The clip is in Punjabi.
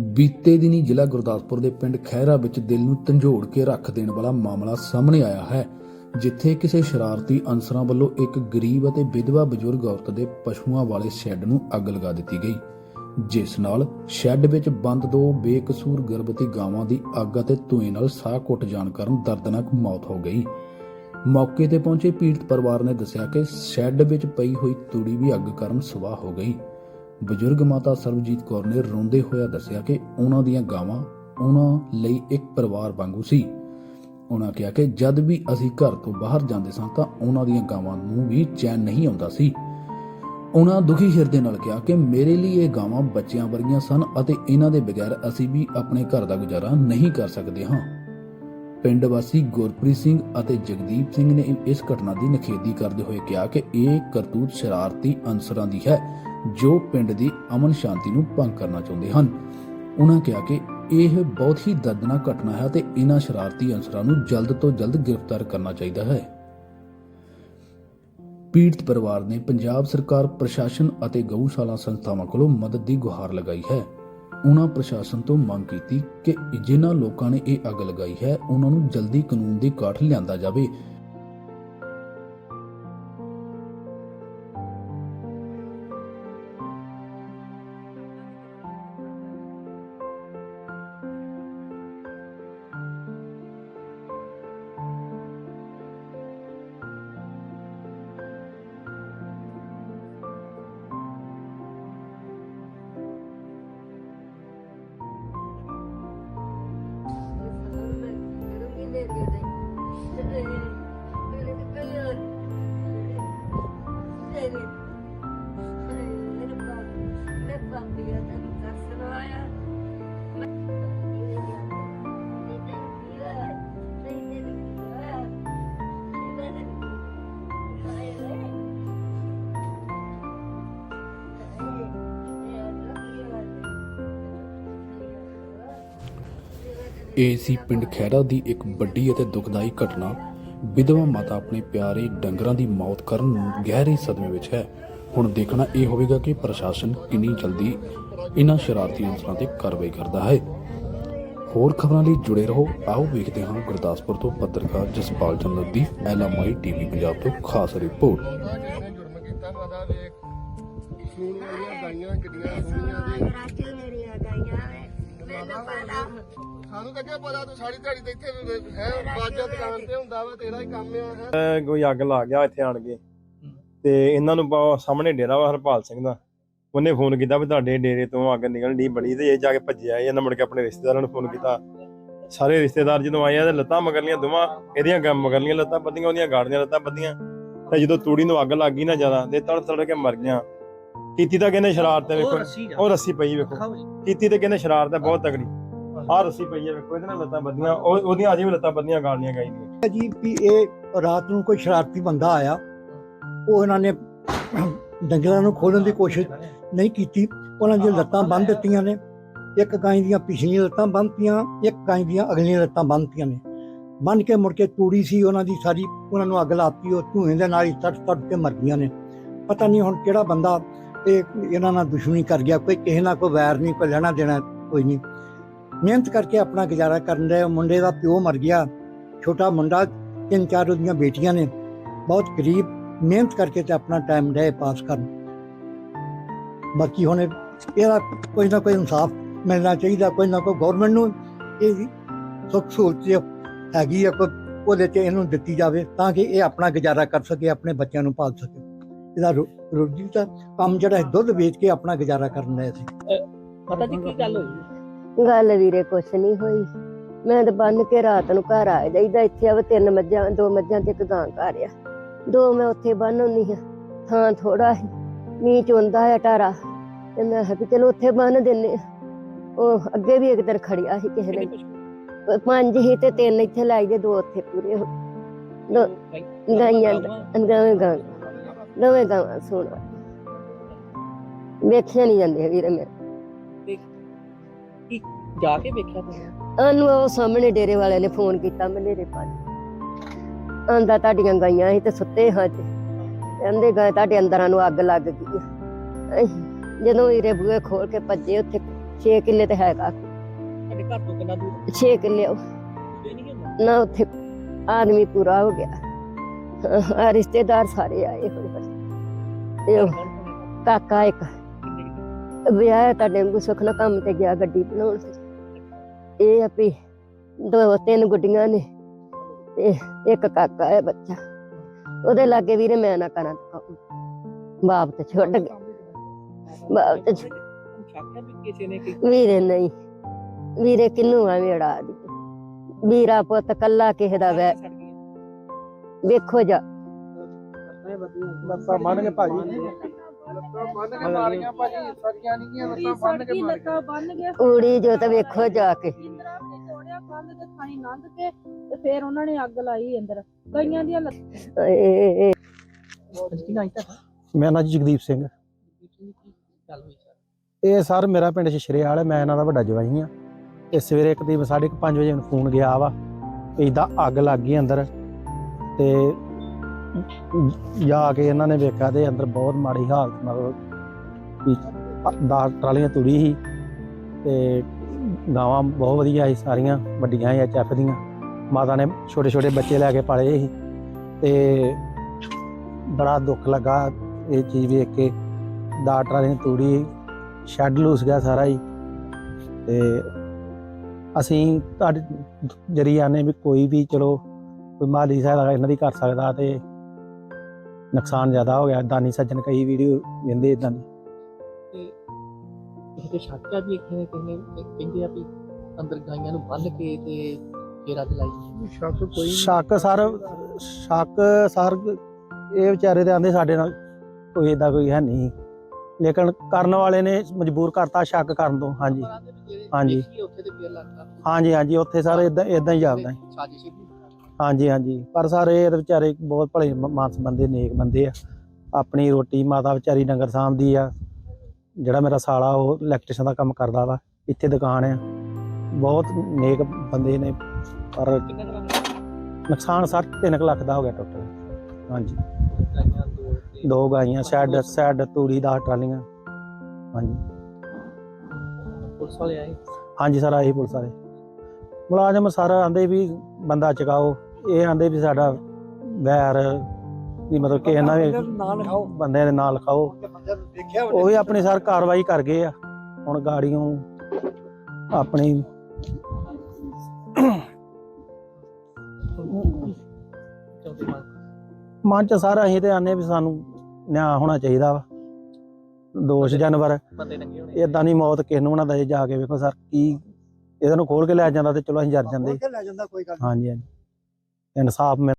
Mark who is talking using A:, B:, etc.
A: ਬੀਤੇ ਦਿਨੀ ਜ਼ਿਲ੍ਹਾ ਗੁਰਦਾਸਪੁਰ ਦੇ ਪਿੰਡ ਖਹਿਰਾ ਵਿੱਚ ਦਿਲ ਨੂੰ ਝੰਜੋੜ ਕੇ ਰੱਖ ਦੇਣ ਵਾਲਾ ਮਾਮਲਾ ਸਾਹਮਣੇ ਆਇਆ ਹੈ, ਜਿੱਥੇ ਕਿਸੇ ਸ਼ਰਾਰਤੀ ਅਨਸਰਾਂ ਵੱਲੋਂ ਇੱਕ ਗਰੀਬ ਅਤੇ ਵਿਧਵਾ ਬਜ਼ੁਰਗ ਔਰਤ ਦੇ ਪਸ਼ੂਆਂ ਵਾਲੇ ਸ਼ੈੱਡ ਨੂੰ ਅੱਗ ਲਗਾ ਦਿੱਤੀ ਗਈ। ਜਿਸ ਨਾਲ ਸ਼ੈੱਡ ਵਿੱਚ ਬੰਦ ਦੋ ਬੇਕਸੂਰ ਗਰਭਵਤੀ ਗਾਵਾਂ ਦੀ ਅੱਗ ਅਤੇ ਧੂਏ ਨਾਲ ਸਾਹ ਘੁੱਟ ਜਾਣ ਕਾਰਨ ਦਰਦਨਾਕ ਮੌਤ ਹੋ ਗਈ। ਮੌਕੇ ਤੇ ਪਹੁੰਚੇ ਪੀੜਤ ਪਰਿਵਾਰ ਨੇ ਦੱਸਿਆ ਕਿ ਸ਼ੈੱਡ ਵਿੱਚ ਪਈ ਹੋਈ ਤੂੜੀ ਵੀ ਅੱਗ ਕਾਰਨ ਸਵਾਹ ਹੋ ਗਈ। ਬਜ਼ੁਰਗ ਮਾਤਾ ਸਰਬਜੀਤ ਕੌਰ ਨੇ ਰੋਂਦੇ ਹੋਇਆ ਦੱਸਿਆ ਕਿ ਉਹਨਾਂ ਦੀਆਂ ਗਾਵਾਂ ਉਹਨਾਂ ਲਈ ਇੱਕ ਪਰਿਵਾਰ ਵਾਂਗੂ ਸੀ। ਉਹਨਾਂ ਕਿਹਾ ਕਿ ਜਦ ਵੀ ਅਸੀਂ ਘਰ ਤੋਂ ਬਾਹਰ ਜਾਂਦੇ ਸਾਂ ਤਾਂ ਉਹਨਾਂ ਦੀਆਂ ਗਾਵਾਂ ਨੂੰ ਵੀ ਚੈਨ ਨਹੀਂ ਆਉਂਦਾ ਸੀ। ਉਹਨਾਂ ਦੁਖੀ ਹਿਰਦੇ ਨਾਲ ਕਿਹਾ ਕਿ ਮੇਰੇ ਲਈ ਇਹ ਗਾਵਾਂ ਬੱਚਿਆਂ ਵਰਗੀਆਂ ਸਨ ਅਤੇ ਇਹਨਾਂ ਦੇ ਬਗੈਰ ਅਸੀਂ ਵੀ ਆਪਣੇ ਘਰ ਦਾ ਗੁਜ਼ਾਰਾ ਨਹੀਂ ਕਰ ਸਕਦੇ ਹਾਂ। ਪਿੰਡ ਵਾਸੀ ਗੁਰਪ੍ਰੀਤ ਸਿੰਘ ਅਤੇ ਜਗਦੀਪ ਸਿੰਘ ਨੇ ਇਸ ਘਟਨਾ ਦੀ ਨਿਖੇਧੀ ਕਰਦੇ ਹੋਏ ਕਿਹਾ ਕਿ ਇਹ ਕਰਤੂਤ ਸ਼ਰਾਰਤੀ ਅਨਸਰਾਂ ਦੀ ਹੈ। ਜੋ ਪਿੰਡ ਦੀ ਅਮਨ ਸ਼ਾਂਤੀ ਨੂੰ ਭੰਗ ਕਰਨਾ ਚਾਹੁੰਦੇ ਹਨ। ਉਹਨਾਂ ਕਿਹਾ ਕਿ ਇਹ ਬਹੁਤ ਹੀ ਦਰਦਨਾਕ ਘਟਨਾ ਹੈ ਤੇ ਇਹਨਾਂ ਸ਼ਰਾਰਤੀ ਅਨਸਰਾਂ ਨੂੰ ਜਲਦ ਤੋਂ ਜਲਦ ਗ੍ਰਿਫਤਾਰ ਕਰਨਾ ਚਾਹੀਦਾ ਹੈ। ਪੀੜਤ ਪਰਿਵਾਰ ਨੇ ਪੰਜਾਬ ਸਰਕਾਰ, ਪ੍ਰਸ਼ਾਸਨ ਅਤੇ ਗਊਸ਼ਾਲਾ ਸੰਸਥਾਵਾਂ ਕੋਲੋਂ ਮਦਦ ਦੀ ਗੁਹਾਰ ਲਗਾਈ ਹੈ। ਉਹਨਾਂ ਪ੍ਰਸ਼ਾਸਨ ਤੋਂ ਮੰਗ ਕੀਤੀ ਕਿ ਜਿਨ੍ਹਾਂ ਲੋਕਾਂ ਨੇ ਇਹ ਅੱਗ ਲਗਾਈ ਹੈ, ਉਹਨਾਂ ਨੂੰ ਜਲਦੀ ਕਾਨੂੰਨ ਦੀ ਕਾਠ ਲਿਆਂਦਾ ਜਾਵੇ। ਇਹ ਸੀ ਪਿੰਡ ਖੈਰਾ ਦੀ ਇੱਕ ਵੱਡੀ ਅਤੇ ਦੁਖਦਾਈ ਘਟਨਾ। ਵਿਧਵਾ ਮਾਤਾ ਆਪਣੇ ਪਿਆਰੇ ਡੰਗਰਾਂ ਦੀ ਮੌਤ ਕਾਰਨ ਗਹਿਰੇ ਸਦਮੇ ਵਿੱਚ ਹੈ। ਹੁਣ ਦੇਖਣਾ ਇਹ ਹੋਵੇਗਾ ਕਿ ਪ੍ਰਸ਼ਾਸਨ ਕਿੰਨੀ ਜਲਦੀ ਇਹਨਾਂ ਸ਼ਰਾਰਤੀ ਅਨਸਰਾਂ ਤੇ ਕਾਰਵਾਈ ਕਰਦਾ ਹੈ। ਹੋਰ ਖਬਰਾਂ ਲਈ ਜੁੜੇ ਰਹੋ। ਆਓ ਵੇਖਦੇ ਹਾਂ ਗੁਰਦਾਸਪੁਰ ਤੋਂ ਪੱਤਰਕਾਰ ਜਸਪਾਲ ਚੰਦਰ ਦੀ ਐਲਐਮਆਈ ਟੀਵੀ ਪੰਜਾਬ ਤੋਂ ਖਾਸ ਰਿਪੋਰਟ।
B: ਮੈਨੂੰ ਪਤਾ।
C: ਸਾਨੂੰ ਤਾਂ ਕਿਹਾ ਪਤਾ? ਤੂੰ ਸਾਰੀ ਦਿਹਾੜੀ ਤੇ ਇੱਥੇ ਹੈ ਬਾਜਾ ਦੁਕਾਨ ਤੇ ਹੁੰਦਾ ਵਾ ਤੇਰਾ ਹੀ ਕੰਮ ਆ ਹੈ।
D: ਅਹ ਕੋਈ ਅੱਗ ਲਾ ਗਿਆ ਇੱਥੇ ਆਣ ਕੇ। ਤੇ ਇਹਨਾਂ ਨੂੰ ਬ- ਸਾਹਮਣੇ ਡੇਰਾ ਵਾ ਹਰਪਾਲ ਸਿੰਘ ਦਾ। ਉਹਨੇ ਫੋਨ ਕੀਤਾ ਵੀ ਤੁਹਾਡੇ ਡੇਰੇ ਤੋਂ ਅੱਗ ਨਿਕਲਣ ਦੀ ਬੜੀ ਤੇ ਇਹ ਜਾ ਕੇ ਭੱਜਿਆ ਇਹਨਾਂ ਮੁੜ ਕੇ ਆਪਣੇ ਰਿਸ਼ਤੇਦਾਰਾਂ ਨੂੰ ਫੋਨ ਕੀਤਾ। ਸਾਰੇ ਰਿਸ਼ਤੇਦਾਰ ਜਦੋਂ ਆਏ ਆ ਤੇ ਲੱਤਾਂ ਮਗਰਲੀਆਂ ਦੋਵਾਂ ਇਹਦੀਆਂ ਗਮ ਮਗਰਲੀਆਂ ਲੱਤਾਂ ਬੱਧੀਆਂ ਉਹਦੀਆਂ ਗਾੜੀਆਂ ਲੱਤਾਂ ਬੱਧੀਆਂ ਤੇ ਜਦੋਂ ਤੂੜੀ ਨੂੰ ਅੱਗ ਲੱਗ ਗਈ ਨਾ ਜ਼ਿਆਦਾ ਤੇ ਤੜ ਤੜ ਕੇ ਮਰ ਗਿਆ ਕੀਤੀ ਤਾਂ ਕਹਿੰਦੇ ਸ਼ਰਾਰਤ ਹੈ ਵੇਖੋ। ਉਹ ਰੱਸੀ ਪਈ ਵੇਖੋ। ਕੀਤੀ ਤੇ ਕਹਿੰਦੇ ਸ਼ਰਾਰਤ ਹੈ ਬਹੁਤ ਤਗੜੀ ਆਹ ਰੱਸੀ ਪਈ ਹੈ ਵੇਖੋ ਇਹਦੇ ਨਾਲ ਲੱਤਾਂ ਬੱਧੀਆਂ ਉਹ ਉਹਦੀਆਂ ਅਜੇ ਵੀ ਲੱਤਾਂ ਬੱਧੀਆਂ ਗਾੜੀਆਂ ਗਾਈ ਦੀਆਂ।
E: ਜੀ ਵੀ ਇਹ ਰਾਤ ਨੂੰ ਕੋਈ ਸ਼ਰਾਰਤੀ ਬੰਦਾ ਆਇਆ ਉਹ ਇਹਨਾਂ ਨੇ ਡੰਗਰਾਂ ਨੂੰ ਖੋਲਣ ਦੀ ਕੋਸ਼ਿਸ਼ ਨਹੀਂ ਕੀਤੀ। ਉਹਨਾਂ ਦੀਆਂ ਲੱਤਾਂ ਬੰਨ੍ਹ ਦਿੱਤੀਆਂ ਨੇ। ਇੱਕ ਗਾਂ ਦੀਆਂ ਪਿਛਲੀਆਂ ਲੱਤਾਂ ਬੰਨ੍ਹਤੀਆਂ ਇੱਕ ਗਾਂ ਦੀਆਂ ਅਗਲੀਆਂ ਲੱਤਾਂ ਬੰਨ੍ਹਤੀਆਂ ਨੇ। ਬੰਨ ਕੇ ਮੁੜ ਕੇ ਤੂੜੀ ਸੀ ਉਹਨਾਂ ਦੀ ਸਾਰੀ ਉਹਨਾਂ ਨੂੰ ਅੱਗ ਲਾਤੀ ਉਹ ਧੂਏ ਦੇ ਨਾਲ ਹੀ ਤੜ ਤੜ ਕੇ ਮਰ ਗਈਆਂ ਨੇ। ਪਤਾ ਨਹੀਂ ਹੁਣ ਕਿਹੜਾ ਬੰਦਾ ਇਹ ਇਹਨਾਂ ਨਾਲ ਦੁਸ਼ਮਣੀ ਕਰ ਗਿਆ, ਕੋਈ ਕਿਸੇ ਨਾਲ ਕੋਈ ਵੈਰ ਨਹੀਂ, ਕੋਈ ਲੈਣਾ ਦੇਣਾ, ਕੋਈ ਨਹੀਂ। ਮਿਹਨਤ ਕਰਕੇ ਆਪਣਾ ਗੁਜ਼ਾਰਾ ਕਰਨ ਦੇ ਮੁੰਡੇ ਦਾ ਪਿਓ ਮਰ ਗਿਆ, ਛੋਟਾ ਮੁੰਡਾ ਤਿੰਨ ਚਾਰ ਉਹਦੀਆਂ ਬੇਟੀਆਂ ਨੇ, ਬਹੁਤ ਗਰੀਬ, ਮਿਹਨਤ ਕਰਕੇ ਤੇ ਆਪਣਾ ਟਾਈਮ ਡੇ ਪਾਸ ਕਰਨ। ਬਾਕੀ ਹੁਣ ਇਹਦਾ ਕੋਈ ਨਾ ਕੋਈ ਇਨਸਾਫ ਮਿਲਣਾ ਚਾਹੀਦਾ, ਕੋਈ ਨਾ ਕੋਈ ਗਵਰਨਮੈਂਟ ਨੂੰ ਇਹ ਸੁੱਖ ਸਹੂਲਤ ਹੈਗੀ ਆ, ਕੋਈ ਉਹਦੇ ਚ ਇਹਨੂੰ ਦਿੱਤੀ ਜਾਵੇ, ਤਾਂ ਕਿ ਇਹ ਆਪਣਾ ਗੁਜ਼ਾਰਾ ਕਰ ਸਕੇ, ਆਪਣੇ ਬੱਚਿਆਂ ਨੂੰ ਪਾਲ ਸਕੇ। ਇਹਦਾ ਰੋ- ਰੋਜੀ ਦਾ ਕੰਮ ਜਿਹੜਾ ਹੈ ਦੁੱਧ ਵੇਚ ਕੇ ਆਪਣਾ ਗੁਜ਼ਾਰਾ ਕਰਨ ਦਾ ਸੀ।
F: ਪਤਾ ਜੀ ਕੀ ਗੱਲ ਹੋਈ?
B: ਗੱਲ ਵੀਰੇ ਕੁਛ ਨਹੀਂ ਹੋਈ। ਮੈਂ ਤਾਂ ਬੰਨ ਕੇ ਰਾਤ ਨੂੰ ਘਰ ਆ ਜਾਈਦਾ। ਇੱਥੇ ਆਵੇ ਤਿੰਨ ਮੱਝਾਂ ਦੋ ਮੱਝਾਂ ਤੇ ਇੱਕ ਗਾਂ ਘਰ ਆ। ਦੋ ਮੈਂ ਉੱਥੇ ਬੰਨ ਹੁੰਨੀ ਆ ਥਾਂ ਥੋੜਾ ਹੈ ਮੀਂਹ ਚੁੰਦਾ ਹੈ ਟਾਰਾ। ਤੇ ਮੈਂ ਕਿਹਾ ਵੀ ਚਲੋ ਉੱਥੇ ਬੰਨ ਦਿੰਨੇ ਆ। ਉਹ ਅੱਗੇ ਵੀ ਇੱਕ ਦਿਨ ਖੜਿਆ ਸੀ ਕਿਸੇ
F: ਕਿੰਨੇ
B: ਨੇ
F: ਕੁਛ
B: ਪੰਜ ਹੀ ਤੇ ਤਿੰਨ ਇੱਥੇ ਲਾਈ ਦੇ ਦੋ ਉੱਥੇ ਪੂਰੇ ਹੋ ਦੋ ਗਾਈਆਂ ਦੋਵੇਂ ਗਾਂ ਦੋਵੇਂ ਗਾਂ ਸੁਣ। ਵੇਖਿਆ ਨਹੀਂ ਜਾਂਦੇ ਵੀਰੇ ਮੇਰੇ।
F: ਜਾ ਕੇ ਵੇਖਿਆ ਤੁਸੀਂ?
B: ਅਨੂੰ ਉਹ ਸਾਹਮਣੇ ਡੇਰੇ ਵਾਲਿਆਂ ਨੇ ਫੋਨ ਕੀਤਾ ਮਨੇਰੇ ਪਾ ਆਂਦਾ ਤੁਹਾਡੀਆਂ ਗਾਈਆਂ ਸੀ ਤੇ ਸੁੱਤੇ ਹਾਂ ਤੇ ਕਹਿੰਦੇ ਗਏ ਤੁਹਾਡੇ ਅੰਦਰਾਂ ਨੂੰ ਅੱਗ ਲੱਗ ਗਈ ਆ। ਅਸੀਂ ਜਦੋਂ ਵੀਰੇ ਬੂਹੇ ਖੋਲ ਕੇ ਭੱਜੇ ਉੱਥੇ 6 ਕਿੱਲੇ ਤੇ ਹੈਗਾ।
F: ਤੁਹਾਡੇ ਘਰ ਤੋਂ ਕਿੰਨਾ ਦੂਰ?
B: 6 ਕਿੱਲੇ ਉਹ।
F: ਇਹ ਨਹੀਂ ਹੁੰਦਾ
B: ਨਾ ਉੱਥੇ ਆਦਮੀ ਪੂਰਾ ਹੋ ਗਿਆ। ਆ ਰਿਸ਼ਤੇਦਾਰ ਸਾਰੇ ਆਏ ਹੋਏ ਬਸ ਤੇ ਉਹ
F: ਕੌਣ ਕੌਣ ਹੈ?
B: ਕਾਕਾ ਇੱਕ
F: ਕਿੰਨੇ ਕਿੰਨੇ?
B: ਵਿਆਹ ਤੁਹਾਡੇ ਨੂੰ ਸੁੱਖ ਨਾਲ ਕੰਮ ਤੇ ਗਿਆ ਗੱਡੀ ਬਣਾਉਣ ਇਹ ਆ ਵੀ ਦੋ ਤਿੰਨ ਗੁੱਡੀਆਂ ਨੇ ਤੇ ਇੱਕ ਕਾਕਾ ਹੈ ਬੱਚਾ ਉਹਦੇ ਲਾਗੇ ਵੀਰੇ ਮੈਂ ਨਾ ਕਰਾਂ ਤੇ ਕੰਮ। ਬਾਪ ਤੇ ਛੁੱਟ ਗਿਆ ਬਾਪ ਤੇ ਛੁੱਟ-
F: ਤੁਹਾਨੂੰ ਸ਼ੱਕ ਹੈ ਵੀ ਕਿਸੇ ਨੇ ਕੀ
B: ਵੀਰੇ ਨਹੀਂ ਵੀਰੇ ਕਿੰਨੂੰ ਆ ਵੇੜਾ ਦੀ ਵੀਰਾ ਪੁੱਤ ਕੱਲਾ ਕਿਸੇ ਦਾ ਵੈ
F: ਸੜ ਗਈ
B: ਵੇਖੋ ਜਾ।
D: ਲੱਤਾਂ ਬੰਨ ਕੇ ਭਾਜੀ।
C: ਬੰਨ ਕੇ ਮਾਰੀਆਂ ਭਾਜੀ ਸੜੀਆਂ ਨਹੀਂ ਗੀਆਂ ਲੱਤਾਂ ਬੰਨ ਕੇ ਮਾਰੀਆਂ।
G: ਲੱਤਾਂ ਬੰਨ ਕੇ
B: ਊੜੀ ਜੋ ਤੇ ਵੇਖੋ ਜਾ ਕੇ।
G: ਇੰਦਰਾ ਨੇ ਤੋੜਿਆ ਕੰਧ ਤੇ ਥਾਣੀ ਲੰਘ ਕੇ ਤੇ ਫਿਰ ਉਹਨਾਂ ਨੇ ਅੱਗ ਲਾਈ ਅੰਦਰ। ਕਈਆਂ ਦੀਆਂ ਲੱਤਾਂ
B: ਏ
F: ਕੀ ਨਹੀਂ ਤਾਂ
H: ਮੇਰਾ ਨਾਂ ਜੀ ਜਗਦੀਪ ਸਿੰਘ। ਇਹ ਸਰ ਮੇਰਾ ਪਿੰਡ ਸ਼ਸ਼ਰੇਵਾਲ ਹੈ ਮੈਂ ਇਹਨਾਂ ਦਾ ਵੱਡਾ ਜਵਾਈ ਹਾਂ। ਤੇ ਸਵੇਰੇ ਇੱਕ ਦੀ ਸਾਢੇ ਕੁ ਪੰਜ ਵਜੇ ਮੈਨੂੰ ਫੋਨ ਗਿਆ ਵਾ ਇਦਾਂ ਅੱਗ ਲੱਗ ਗਈ ਅੰਦਰ। ਤੇ ਜਾ ਕੇ ਇਹਨਾਂ ਨੇ ਵੇਖਿਆ ਤੇ ਅੰਦਰ ਬਹੁਤ ਮਾੜੀ ਹਾਲਤ ਮਤਲਬ ਵੀ 10 ਟਰਾਲੀਆਂ ਤੁੜੀ ਸੀ ਤੇ ਗਾਵਾਂ ਬਹੁਤ ਵਧੀਆ ਸੀ ਸਾਰੀਆਂ, ਵੱਡੀਆਂ ਸੀ ਚੱਫ ਦੀਆਂ। ਮਾਤਾ ਨੇ ਛੋਟੇ ਛੋਟੇ ਬੱਚੇ ਲੈ ਕੇ ਪਾਲੇ ਸੀ ਤੇ ਬੜਾ ਦੁੱਖ ਲੱਗਾ ਇਹ ਚੀਜ਼ ਵੇਖ ਕੇ। ਦਸ ਟਰਾਲੀਆਂ ਤੂੜੀ ਸ਼ੈੱਡ ਲੂਸ ਗਿਆ ਸਾਰਾ ਹੀ। ਤੇ ਅਸੀਂ ਤੁਹਾਡੇ ਜਰੀ ਆਨੇ ਵੀ ਕੋਈ ਵੀ ਚਲੋ ਕੋਈ ਮਾਲੀ ਸਹਾਇਤਾ ਇਹਨਾਂ ਦੀ ਕਰ ਸਕਦਾ ਤੇ ਨੁਕਸਾਨ ਜ਼ਿਆਦਾ ਹੋ ਗਿਆ ਦਾਨੀ ਸੱਜਣ ਕਈ ਵੀਡੀਓ ਕਹਿੰਦੇ ਇਦਾਂ ਦੀ।
F: ਤੇ ਤੇ ਸ਼ੱਕ ਹੈ ਵੀ ਕਿਸੇ ਨੇ ਕਿਸੇ ਨੇ ਕਹਿੰਦੇ ਆ ਵੀ ਅੰਦਰ ਗਾਈਆਂ ਨੂੰ ਬੰਨ ਕੇ ਤੇ ਫੇਰਾ ਚਲਾਈ
C: ਸ਼ੱਕ ਕੋਈ
H: ਸ਼ੱਕ ਸਰ ਸ਼ੱਕ ਸਰ ਇਹ ਵਿਚਾਰੇ ਤੇ ਆਂਦੇ ਸਾਡੇ ਨਾਲ ਕੋਈ ਏਦਾਂ ਕੋਈ ਹੈ ਨਹੀਂ। ਲੇਕਿਨ ਕਰਨ ਵਾਲੇ ਨੇ ਮਜਬੂਰ ਕਰਤਾ ਸ਼ੱਕ ਕਰਨ ਤੋਂ ਹਾਂਜੀ। ਹਾਂਜੀ। ਹਾਂਜੀ ਹਾਂਜੀ ਉੱਥੇ ਸਰ ਇਦਾਂ ਇਦਾਂ ਹੀ ਹੈ।
F: ਸਾਜ਼ਿਸ਼
H: ਹਾਂਜੀ ਹਾਂਜੀ। ਪਰ ਸਰ ਇਹ ਤਾਂ ਵਿਚਾਰੇ ਬਹੁਤ ਭਲੇ ਮਾਨਸ ਬੰਦੇ ਨੇਕ ਬੰਦੇ ਆ। ਆਪਣੀ ਰੋਟੀ ਮਾਤਾ ਵਿਚਾਰੀ ਡੰਗਰ ਸਾਂਭਦੀ ਆ। ਜਿਹੜਾ ਮੇਰਾ ਸਾਲਾ ਉਹ ਇਲੈਕਟ੍ਰੀਸ਼ਨ ਦਾ ਕੰਮ ਕਰਦਾ ਵਾ। ਇੱਥੇ ਦੁਕਾਨ ਆ। ਬਹੁਤ ਨੇਕ ਬੰਦੇ ਨੇ। ਪਰ ਨੁਕਸਾਨ ਸਰ 3 ਲੱਖ ਦਾ ਹੋ ਗਿਆ ਟੋਟਲ ਹਾਂਜੀ।
F: ਦੋ
H: ਦੋ ਗਾਈਆਂ ਸ਼ੈੱਡ ਸ਼ੈੱਡ ਤੂੜੀ ਦਾ ਟਰਾਲੀਆਂ। ਹਾਂਜੀ।
F: ਪੁਲਿਸ ਵਾਲੇ ਆਏ?
H: ਹਾਂਜੀ ਸਰ ਆਹੀ ਪੁਲਿਸ ਵਾਲੇ। ਮੁਲਾਜ਼ਮ ਸਰ ਆਂਦੇ ਵੀ ਬੰਦਾ ਚਕਾਓ। ਇਹ ਆਂਦੇ ਵੀ ਸਾਡਾ ਵੈਰ ਵੀ ਮਤਲਬ ਕਿ ਇਹਨਾਂ ਵੀ
E: ਨਾਂ ਲਿਖਾਓ
H: ਬੰਦਿਆਂ ਦੇ ਨਾਂ ਲਿਖਾਓ
E: ਬੰਦੇ ਨੂੰ ਦੇਖਿਆ
H: ਉਹ ਵੀ ਆਪਣੀ ਸਰ ਕਾਰਵਾਈ ਕਰ ਗਏ ਆ। ਹੁਣ ਗਾੜੀਆਂ ਆਪਣੀ ਮਨ ਚ ਸਾਰਾ ਅਸੀਂ ਤੇ ਆਨੇ ਵੀ ਸਾਨੂੰ ਨਿਆਂ ਹੋਣਾ ਚਾਹੀਦਾ ਵਾ। ਦੋਸ਼ ਜਾਨਵਰ। ਇਦਾਂ ਦੀ ਮੌਤ ਕਿਸ ਨੂੰ ਨਾ ਦਏ ਜਾ ਕੇ ਵੇਖੋ ਸਰ ਕੀ ਇਹਨਾਂ ਨੂੰ ਖੋਲ ਕੇ ਲੈ ਜਾਂਦਾ ਤੇ ਚਲੋ ਅਸੀਂ ਜਰ ਜਾਂਦੇ। ਹਾਂਜੀ ਹਾਂਜੀ। ਇਨਸਾਫ ਮਿਲ